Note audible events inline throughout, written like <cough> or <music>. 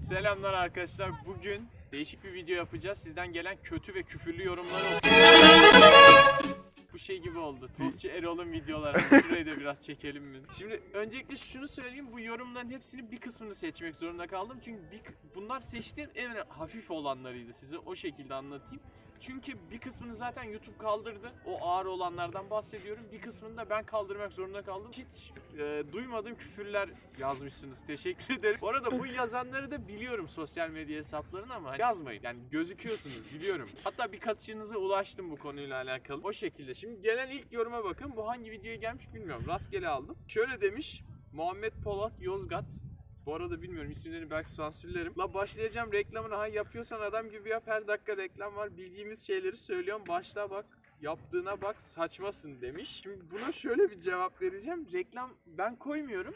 Selamlar arkadaşlar. Bugün değişik bir video yapacağız. Sizden gelen kötü ve küfürlü yorumları. Bu şey gibi oldu. Tostçu Erol'un videoları. Şurayı da biraz çekelim mi? Şimdi öncelikle şunu söyleyeyim. Bu yorumların hepsinin bir kısmını seçmek zorunda kaldım. Çünkü bir, bunlar seçtiğim en hafif olanlarıydı. Size o şekilde anlatayım. Çünkü bir kısmını zaten YouTube kaldırdı. O ağır olanlardan bahsediyorum. Bir kısmını da ben kaldırmak zorunda kaldım. Hiç e, duymadığım küfürler yazmışsınız. Teşekkür ederim. Bu arada bu yazanları da biliyorum sosyal medya hesaplarını ama hani yazmayın. Yani gözüküyorsunuz biliyorum. Hatta birkaçınıza ulaştım bu konuyla alakalı. O şekilde. Şimdi gelen ilk yoruma bakın. Bu hangi videoya gelmiş bilmiyorum. Rastgele aldım. Şöyle demiş. Muhammed Polat Yozgat. Bu arada bilmiyorum isimlerini belki sansürlerim. La başlayacağım reklamını ha yapıyorsan adam gibi yap her dakika reklam var. Bildiğimiz şeyleri söylüyorum. Başla bak yaptığına bak saçmasın demiş. Şimdi buna şöyle bir cevap vereceğim. Reklam ben koymuyorum.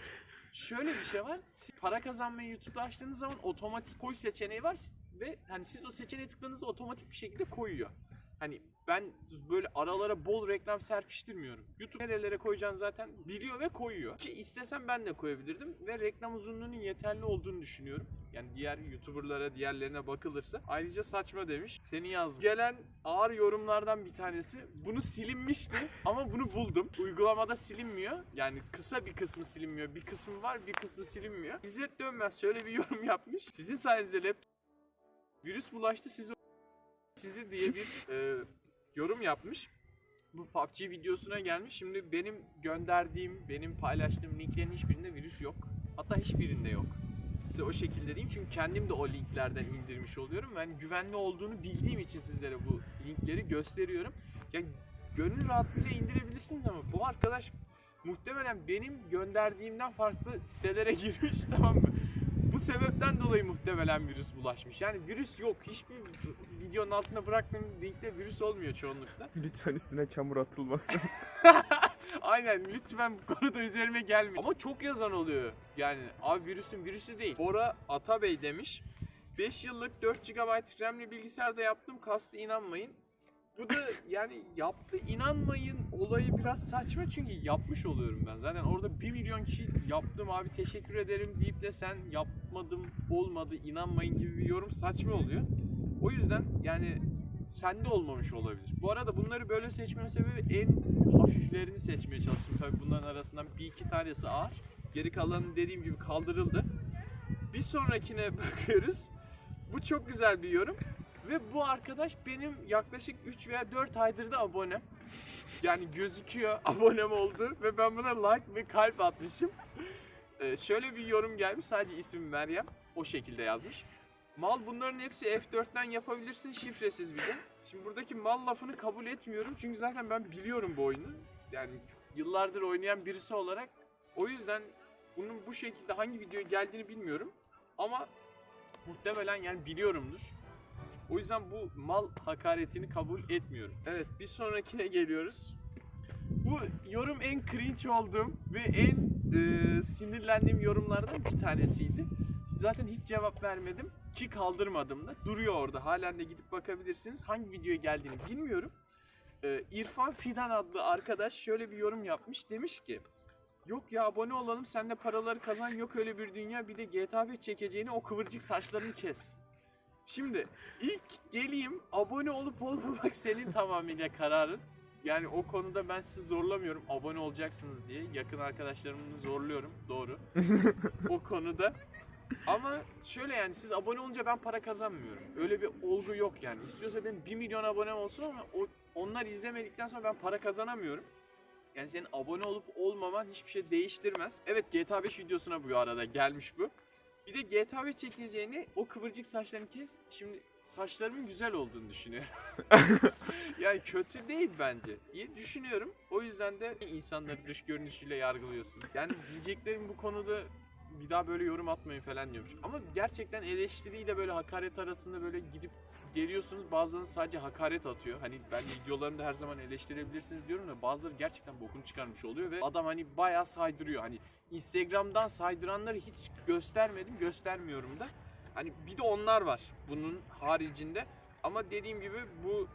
Şöyle bir şey var. Siz para kazanmayı YouTube'da açtığınız zaman otomatik koy seçeneği var ve hani siz o seçeneğe tıkladığınızda otomatik bir şekilde koyuyor. Hani ben böyle aralara bol reklam serpiştirmiyorum. YouTube nerelere koyacağını zaten biliyor ve koyuyor. Ki istesem ben de koyabilirdim ve reklam uzunluğunun yeterli olduğunu düşünüyorum. Yani diğer YouTuber'lara, diğerlerine bakılırsa. Ayrıca saçma demiş. Seni yazdım. Gelen ağır yorumlardan bir tanesi. Bunu silinmişti <laughs> ama bunu buldum. Uygulamada silinmiyor. Yani kısa bir kısmı silinmiyor. Bir kısmı var, bir kısmı silinmiyor. İzzet Dönmez şöyle bir <laughs> yorum yapmış. Sizin sayenizde laptop virüs bulaştı sizi sizi diye bir e, yorum yapmış. Bu PUBG videosuna gelmiş. Şimdi benim gönderdiğim, benim paylaştığım linklerin hiçbirinde virüs yok. Hatta hiçbirinde yok. Size o şekilde diyeyim çünkü kendim de o linklerden indirmiş oluyorum. Ben güvenli olduğunu bildiğim için sizlere bu linkleri gösteriyorum. Yani gönül rahatlığıyla indirebilirsiniz ama bu arkadaş muhtemelen benim gönderdiğimden farklı sitelere <laughs> girmiş tamam mı? Bu sebepten dolayı muhtemelen virüs bulaşmış. Yani virüs yok. Hiçbir videonun altına bıraktığım linkte virüs olmuyor çoğunlukla. <laughs> Lütfen üstüne çamur atılmasın. <laughs> Aynen lütfen bu konuda üzerime gelmeyin. Ama çok yazan oluyor. Yani abi virüsün virüsü değil. Bora Atabey demiş. 5 yıllık 4 GB RAM'li bilgisayarda yaptım kastı inanmayın. Bu da yani yaptı inanmayın olayı biraz saçma çünkü yapmış oluyorum ben. Zaten orada 1 milyon kişi yaptım abi teşekkür ederim deyip de sen yapmadım olmadı inanmayın gibi bir yorum saçma oluyor. O yüzden yani sende olmamış olabilir. Bu arada bunları böyle seçmemin sebebi en hafiflerini seçmeye çalıştım. Tabii bunların arasından bir iki tanesi ağır. Geri kalanı dediğim gibi kaldırıldı. Bir sonrakine <laughs> bakıyoruz. Bu çok güzel bir yorum. Ve bu arkadaş benim yaklaşık 3 veya 4 aydır da abonem. Yani gözüküyor <laughs> abonem oldu ve ben buna like ve kalp atmışım. Ee, şöyle bir yorum gelmiş sadece ismi Meryem. O şekilde yazmış. Mal bunların hepsi F4'ten yapabilirsin şifresiz bir de. Şimdi buradaki mal lafını kabul etmiyorum çünkü zaten ben biliyorum bu oyunu. Yani yıllardır oynayan birisi olarak. O yüzden bunun bu şekilde hangi videoya geldiğini bilmiyorum. Ama muhtemelen yani biliyorumdur. O yüzden bu mal hakaretini kabul etmiyorum. Evet bir sonrakine geliyoruz. Bu yorum en cringe olduğum ve en e, sinirlendiğim yorumlardan bir tanesiydi. Zaten hiç cevap vermedim ki kaldırmadım da. Duruyor orada. Halen de gidip bakabilirsiniz. Hangi videoya geldiğini bilmiyorum. E, İrfan Fidan adlı arkadaş şöyle bir yorum yapmış. Demiş ki Yok ya abone olalım sen de paraları kazan yok öyle bir dünya bir de GTA 5 çekeceğini o kıvırcık saçlarını kes. Şimdi ilk geleyim abone olup olmamak senin tamamıyla kararın. Yani o konuda ben sizi zorlamıyorum abone olacaksınız diye. Yakın arkadaşlarımı zorluyorum doğru. <laughs> o konuda. Ama şöyle yani siz abone olunca ben para kazanmıyorum. Öyle bir olgu yok yani. İstiyorsa benim 1 milyon abonem olsun ama o, onlar izlemedikten sonra ben para kazanamıyorum. Yani senin abone olup olmaman hiçbir şey değiştirmez. Evet GTA 5 videosuna bu arada gelmiş bu. Bir de GTA 5 çekileceğini o kıvırcık saçlarını kes. Şimdi saçlarımın güzel olduğunu düşünüyorum. <laughs> yani kötü değil bence diye düşünüyorum. O yüzden de insanları dış görünüşüyle yargılıyorsunuz. Yani diyeceklerim bu konuda bir daha böyle yorum atmayın falan diyormuş. Ama gerçekten eleştiriyle böyle hakaret arasında böyle gidip geliyorsunuz. Bazılarınız sadece hakaret atıyor. Hani ben videolarımda her zaman eleştirebilirsiniz diyorum da bazıları gerçekten bokunu çıkarmış oluyor ve adam hani bayağı saydırıyor. Hani Instagram'dan saydıranları hiç göstermedim, göstermiyorum da. Hani bir de onlar var bunun haricinde. Ama dediğim gibi bu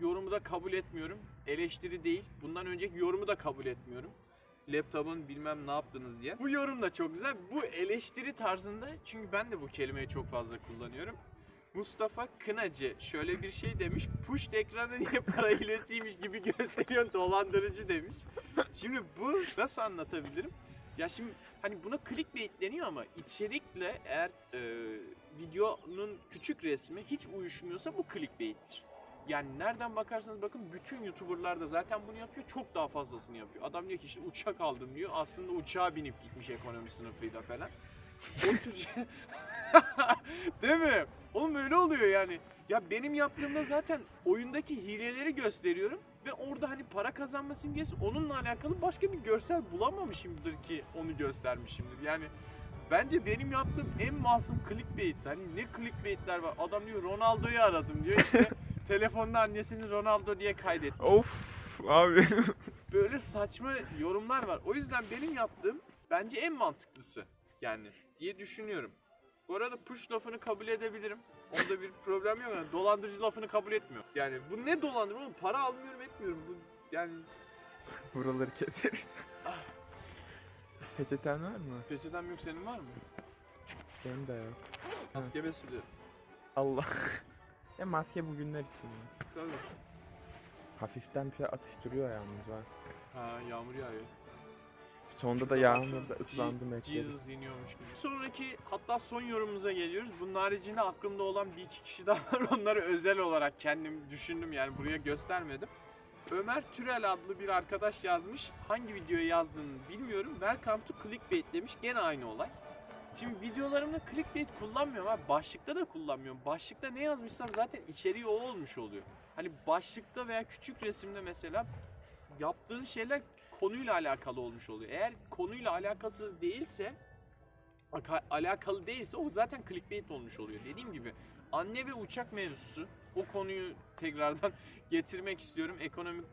yorumu da kabul etmiyorum. Eleştiri değil. Bundan önceki yorumu da kabul etmiyorum. Laptopun bilmem ne yaptınız diye. Bu yorum da çok güzel. Bu eleştiri tarzında çünkü ben de bu kelimeyi çok fazla kullanıyorum. Mustafa Kınacı şöyle bir şey demiş. Push ekranı niye para hilesiymiş gibi gösteriyorsun dolandırıcı demiş. Şimdi bu nasıl anlatabilirim? Ya şimdi hani buna clickbait deniyor ama içerikle eğer e, videonun küçük resmi hiç uyuşmuyorsa bu clickbait'tir. Yani nereden bakarsanız bakın bütün YouTuber'lar da zaten bunu yapıyor. Çok daha fazlasını yapıyor. Adam diyor ki işte uçak aldım diyor. Aslında uçağa binip gitmiş ekonomi sınıfıyla falan. <laughs> O tür. <laughs> Değil mi? Oğlum öyle oluyor yani. Ya benim yaptığımda zaten oyundaki hileleri gösteriyorum ve orada hani para kazanma simgesi onunla alakalı başka bir görsel bulamamışımdır ki onu göstermişimdir. Yani bence benim yaptığım en masum clickbait. Hani ne clickbaitler var. Adam diyor Ronaldo'yu aradım diyor işte <laughs> telefonda annesini Ronaldo diye kaydetmiş. Of abi. <laughs> Böyle saçma yorumlar var. O yüzden benim yaptığım bence en mantıklısı yani diye düşünüyorum. Bu arada push lafını kabul edebilirim. Onda bir problem yok. Yani dolandırıcı lafını kabul etmiyor. Yani bu ne dolandırma oğlum? Para almıyorum etmiyorum. Bu yani <laughs> Buraları keseriz. <laughs> Peçeten var mı? peçetem yok senin var mı? Benim de yok. Maske besliyor. Allah. Ya maske bugünler için ya. Tabii. Hafiften bir atıştırıyor yalnız var. Ha yağmur yağıyor. Sonunda da yağmurda ıslandım ekledim. Jesus iniyormuş gibi. Sonraki hatta son yorumumuza geliyoruz. Bunun haricinde aklımda olan bir iki kişi daha var. <laughs> Onları özel olarak kendim düşündüm yani buraya göstermedim. Ömer Türel adlı bir arkadaş yazmış. Hangi videoya yazdığını bilmiyorum. Welcome to clickbait demiş. Gene aynı olay. Şimdi videolarımda clickbait kullanmıyorum ama başlıkta da kullanmıyorum. Başlıkta ne yazmışsam zaten içeriği o olmuş oluyor. Hani başlıkta veya küçük resimde mesela yaptığın şeyler konuyla alakalı olmuş oluyor. Eğer konuyla alakasız değilse aka- alakalı değilse o zaten clickbait olmuş oluyor. Dediğim gibi anne ve uçak mevzusu o konuyu tekrardan <laughs> getirmek istiyorum. Ekonomik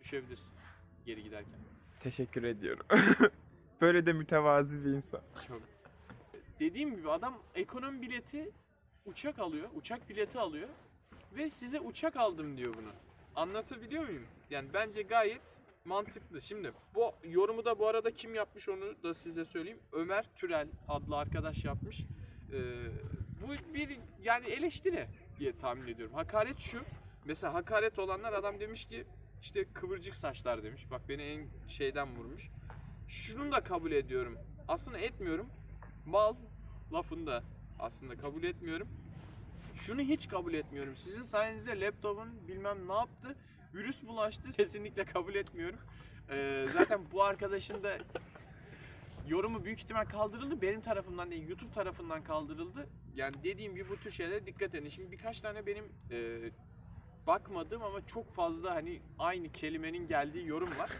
düşebilirsin geri giderken. Teşekkür ediyorum. <laughs> Böyle de mütevazi bir insan. Çok. Dediğim gibi adam ekonomi bileti uçak alıyor, uçak bileti alıyor ve size uçak aldım diyor bunu. Anlatabiliyor muyum? Yani bence gayet mantıklı. Şimdi bu yorumu da bu arada kim yapmış onu da size söyleyeyim. Ömer Türel adlı arkadaş yapmış. Ee, bu bir yani eleştiri diye tahmin ediyorum. Hakaret şu. Mesela hakaret olanlar adam demiş ki işte kıvırcık saçlar demiş. Bak beni en şeyden vurmuş. Şunu da kabul ediyorum. Aslında etmiyorum. Mal lafını da aslında kabul etmiyorum. Şunu hiç kabul etmiyorum. Sizin sayenizde laptopun bilmem ne yaptı. Virüs bulaştı. <laughs> Kesinlikle kabul etmiyorum. Ee, zaten bu arkadaşın da yorumu büyük ihtimal kaldırıldı. Benim tarafımdan değil, YouTube tarafından kaldırıldı. Yani dediğim gibi bu tür şeylere dikkat edin. Şimdi birkaç tane benim e, bakmadığım ama çok fazla hani aynı kelimenin geldiği yorum var.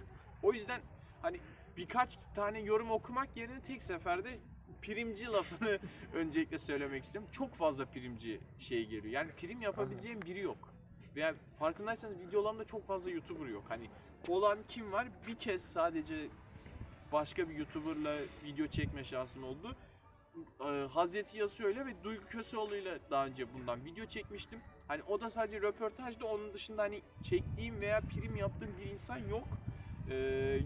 O yüzden hani birkaç tane yorum okumak yerine tek seferde primci lafını <laughs> öncelikle söylemek istiyorum. Çok fazla primci şey geliyor. Yani prim yapabileceğim biri yok. Veya farkındaysanız videolarımda çok fazla YouTuber yok. Hani olan kim var? Bir kez sadece başka bir YouTuber'la video çekme şansım oldu. Ee, Hazreti Yasuo'yla ve Duygu Köseoğlu'yla daha önce bundan video çekmiştim. Hani o da sadece röportajda onun dışında hani çektiğim veya prim yaptığım bir insan yok. Ee,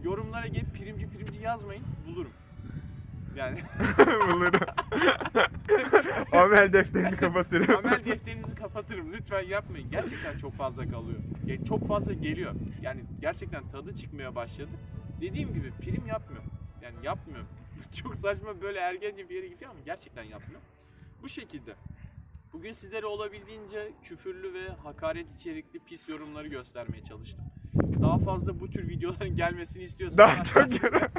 yorumlara gelip primci primci yazmayın bulurum. Yani <laughs> Bulurum. <laughs> Amel defterini kapatırım. amel defterinizi kapatırım. Lütfen yapmayın. Gerçekten çok fazla kalıyor. Ya çok fazla geliyor. Yani gerçekten tadı çıkmaya başladı. Dediğim gibi prim yapmıyorum. Yani yapmıyorum. <laughs> çok saçma böyle ergence bir yere gidiyor ama gerçekten yapmıyorum. Bu şekilde. Bugün sizlere olabildiğince küfürlü ve hakaret içerikli pis yorumları göstermeye çalıştım. Daha fazla bu tür videoların gelmesini istiyorsanız Daha çok siz de-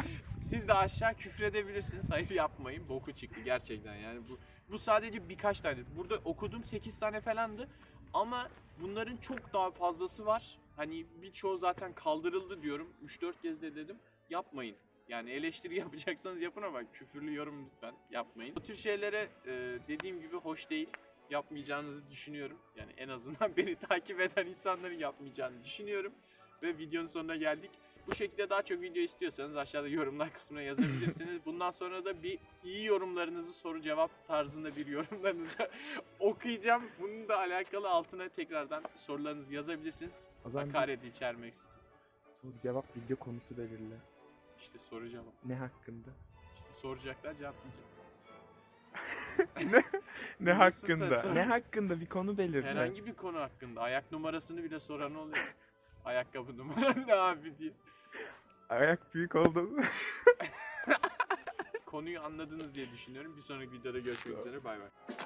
siz de aşağı küfredebilirsiniz. Hayır yapmayın. Boku çıktı gerçekten yani bu bu sadece birkaç tane. Burada okuduğum 8 tane falandı. Ama bunların çok daha fazlası var. Hani birçoğu zaten kaldırıldı diyorum. 3-4 kez de dedim. Yapmayın. Yani eleştiri <laughs> yapacaksanız yapın ama küfürlü yorum lütfen yapmayın. Bu tür şeylere e, dediğim gibi hoş değil. Yapmayacağınızı düşünüyorum. Yani en azından <laughs> beni takip eden insanların yapmayacağını düşünüyorum. Ve videonun sonuna geldik. Bu şekilde daha çok video istiyorsanız aşağıda yorumlar kısmına yazabilirsiniz. <laughs> Bundan sonra da bir iyi yorumlarınızı soru cevap tarzında bir yorumlarınızı <laughs> okuyacağım. Bunun da alakalı altına tekrardan sorularınızı yazabilirsiniz. O zaman Hakaret içermeksizin. soru cevap video konusu belirle. İşte soru cevap. Ne hakkında? İşte soracaklar cevaplayacak. <laughs> Ne Nasılsa hakkında? Ne hakkında bir konu belirle. Herhangi bir konu hakkında. Ayak numarasını bile soran oluyor. Ayakkabı numaran ne abi diye. Ayak büyük oldu mu? Konuyu anladınız diye düşünüyorum. Bir sonraki videoda görüşmek üzere. Bay bay.